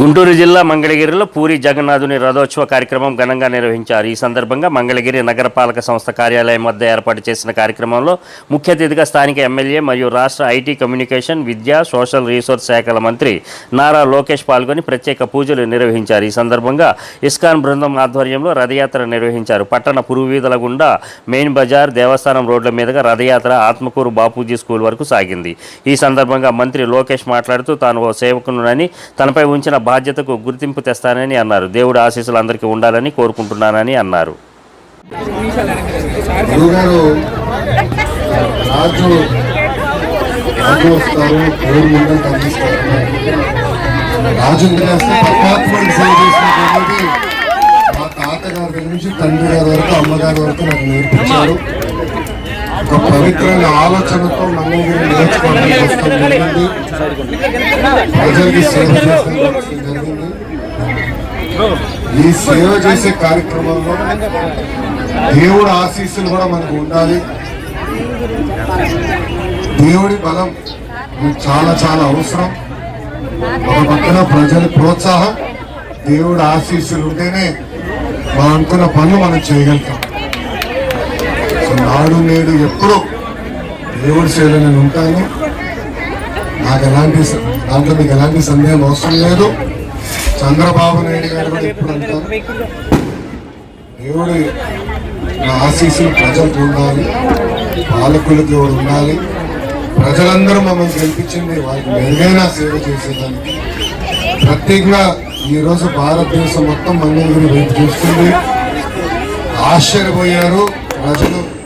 గుంటూరు జిల్లా మంగళగిరిలో పూరి జగన్నాథుని రథోత్సవ కార్యక్రమం ఘనంగా నిర్వహించారు. ఈ సందర్భంగా మంగళగిరి నగరపాలక సంస్థ కార్యాలయం వద్ద ఏర్పాటు చేసిన కార్యక్రమంలో ముఖ్య అతిథిగా స్థానిక ఎమ్మెల్యే మరియు రాష్ట్ర ఐటీ కమ్యూనికేషన్ విద్యా సోషల్ రీసోర్స్ శాఖల మంత్రి నారా లోకేష్ పాల్గొని ప్రత్యేక పూజలు నిర్వహించారు. ఈ సందర్భంగా ఇస్కాన్ బృందం ఆధ్వర్యంలో రథయాత్ర నిర్వహించారు. పట్టణ పురువీధుల గుండా మెయిన్ బజార్ దేవస్థానం రోడ్ల మీదుగా రథయాత్ర ఆత్మకూరు బాపూజీ స్కూల్ వరకు సాగింది. ఈ సందర్భంగా మంత్రి లోకేష్ మాట్లాడుతూ తాను ఓ సేవకునునని తనపై ఉంచిన బాధ్యతకు గుర్తింపు తెస్తానని అన్నారు. దేవుడు ఆశీస్సులు అందరికీ ఉండాలని కోరుకుంటున్నానని అన్నారు. మా తాతగారి నుంచి తండ్రి గారి వరకు అమ్మగారి వరకు నాకు నేర్పించారు. ఒక పవిత్రమైన ఆలోచనతో మంగళగిరి నేర్చుకోవడానికి వస్తాం జరిగింది ప్రజలకి సేవ చేస్తాం జరిగింది. ఈ సేవ చేసే కార్యక్రమంలో దేవుడు ఆశీస్సులు కూడా మనకు ఉండాలి. దేవుడి బలం చాలా చాలా అవసరం. ఒక పక్కన ప్రజల ప్రోత్సాహం దేవుడి ఆశీస్సులు ఉంటేనే మనం అనుకున్న పనులు మనం చేయగలుగుతాం. నాడు నేడు ఎప్పుడూ దేవుడి సేవలో నేను ఉంటాను. నాకు ఎలాంటి దాంట్లో మీకు ఎలాంటి సందేహం అవసరం లేదు. చంద్రబాబు నాయుడు గారు కూడా ఎప్పుడు అంటారు? దేవుడి నా ఆశీస్సులు ప్రజలకు ఉండాలి. పాలకులకు ఉండాలి. ప్రజలందరూ మమ్మల్ని గెలిపించింది వారికి మెరుగైన సేవ చేసేదానికి. ప్రత్యేకంగా ఈరోజు భారతదేశం మొత్తం మంగళగిరి వైపు చూస్తుంది. ఆశ్చర్యపోయారు ప్రజలు.